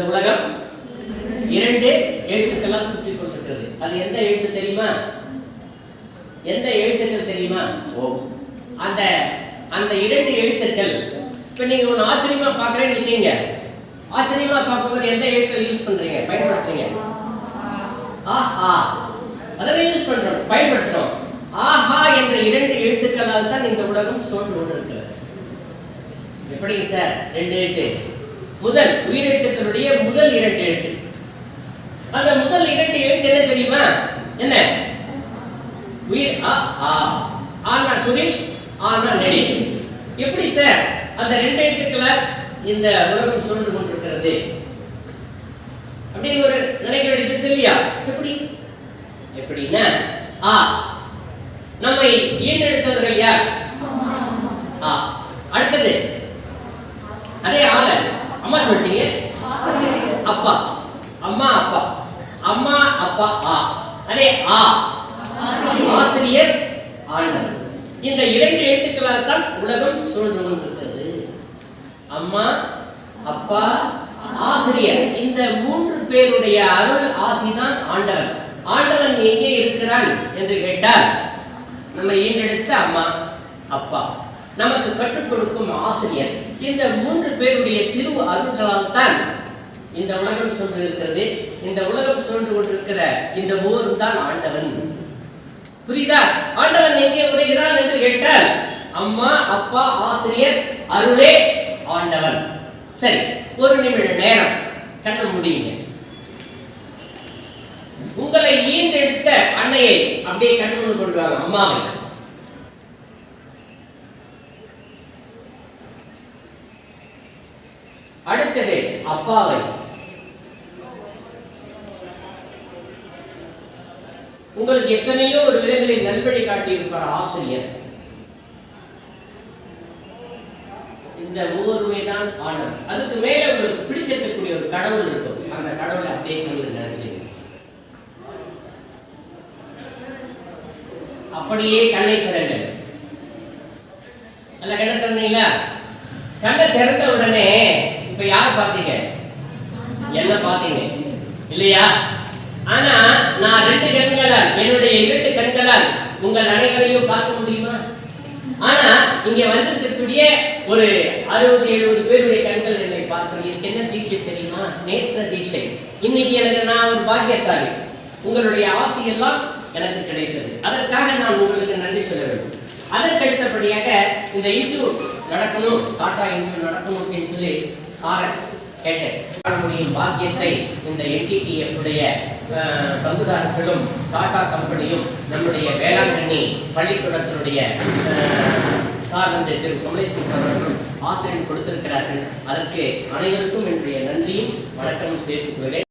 இந்த உலகம். இரண்டு எழுத்துக்கெல்லாம் சுற்றி கொண்டிருக்கிறது அது எந்த எழுத்து தெரியுமா? எந்த எழுத்துக்கள் தெரியுமா? ஓ. அந்த அந்த இரண்டு எழுத்துக்கள். இப்போ நீங்க ஒன்று ஆச்சரியமா பார்க்குறேன்னு வச்சுங்க ஆச்சரியமா பார்க்கும்போது எந்த எழுத்தை யூஸ் பண்றீங்க? பயன்படுத்துறீங்க? ஆஹா. அதெல்லாம் யூஸ் பண்றோம். பயன்படுத்துறோம். ஆஹா என்ற இரண்டு எழுத்துக்களால் தான் இந்த உலகம் சோர்ந்து கொண்டிருக்கிறது. எப்படி சார்? ரெண்டு எழுத்து. முதல் உயிரெழுத்துக்களுடைய முதல் இரண்டு எழுத்து. அந்த முதல் இரண்டு எழுத்து என்ன தெரியுமா? என்ன? உயிர் ஆ ஆ ஆனா குரில் ஆனா நெடி எப்படி சார் அந்த ரெண்டு எழுத்துக்களை இந்த உலகம் சுழன்று கொண்டிருக்கிறது? அப்படின்னு ஒரு நினைக்க வேண்டியது இல்லையா? எப்படி? எப்படின்னா ஆ நம்மை ஈண்டெடுத்தவர்கள் யார் ஆ அடுத்தது அதே ஆள அம்மா சொல்லிட்டீங்க அப்பா அம்மா அப்பா அம்மா அப்பா ஆ அதே ஆ. ஆசிரியர் ஆண்டவர் இந்த இரண்டு எழுத்துக்களால் தான் உலகம் சுழன்று கொண்டிருக்கிறது அம்மா அப்பா ஆசிரியர். இந்த மூன்று பேருடைய அருள் ஆசிதான் ஆண்டவன். ஆண்டவன் எங்கே இருக்கிறான் என்று கேட்டால் நம்ம ஈண்டெடுத்த அம்மா அப்பா. நமக்கு கற்றுக் கொடுக்கும் ஆசிரியர். இந்த மூன்று பேருடைய திரு அருள்களால் தான் இந்த உலகம் சுழன்று இருக்கிறது இந்த உலகம் சுழன்று கொண்டிருக்கிற இந்த போரும் தான் ஆண்டவன். புரியுதா? ஆண்டவன் எங்கே உரைகிறான் என்று கேட்டால் அம்மா அப்பா ஆசிரியர் அருளே ஆண்டவன். சரி ஒரு நிமிட நேரம். கண்ண முடியுங்க உங்களை ஈண்டெடுத்த அன்னையை அப்படியே கண்ணு கொண்டு வாங்க அம்மாவை. அடுத்தது அப்பாவை. உங்களுக்கு எத்தனையோ ஒரு விதங்களில் நல்வழி காட்டியிருப்பார் ஆசிரியர். இந்த ஒவ்வொருமே தான் ஆனது. அதுக்கு மேல உங்களுக்கு பிடிச்சிருக்கக்கூடிய ஒரு கடவுள் இருக்கும். அந்த கடவுளை அப்படியே உங்களுக்கு நினைச்சு அப்படியே கண்ணை திறங்க. அல்ல கண்ணை திறந்தீங்களா? கண்ணை திறந்த உடனே இப்ப யார் பார்த்தீங்க? என்ன பார்த்தீங்க. இல்லையா? ஆனா நான் ரெண்டு கண்ணு என்னுடைய இரண்டு கண்களால் உங்கள் அனைவரையும் பார்க்க முடியுமா? ஆனா இங்க வந்திருக்கக்கூடிய ஒரு அறுபது எழுபது பேருடைய கண்கள் என்னை பார்க்கிறது எனக்கு என்ன தீட்சை தெரியுமா? நேற்ற தீட்சை. இன்னைக்கு எனக்கு நான் ஒரு பாக்கியசாலி. உங்களுடைய ஆசையெல்லாம் எனக்கு கிடைத்தது. அதற்காக நான் உங்களுக்கு நன்றி சொல்ல வேண்டும். அதற்கு அடுத்தபடியாக இந்த இந்து நடக்கணும் டாடா இந்து நடக்கணும் அப்படின்னு சொல்லி சாரன் கேட்டேன். பாக்கியத்தை இந்த என்டிடிஎஃப் உடைய பங்குதாரர்களும் டாடா கம்பெனியும் நம்முடைய வேளாங்கண்ணி பள்ளிக்கூடத்தினுடைய அஹ், சார்ந்த திரு கமலேஸ்வரன் அவர்களும் ஆசிரியர் கொடுத்திருக்கிறார்கள். அதற்கு அனைவருக்கும் என்னுடைய நன்றியும் வணக்கமும் சேர்த்துக் கொள்கிறேன்.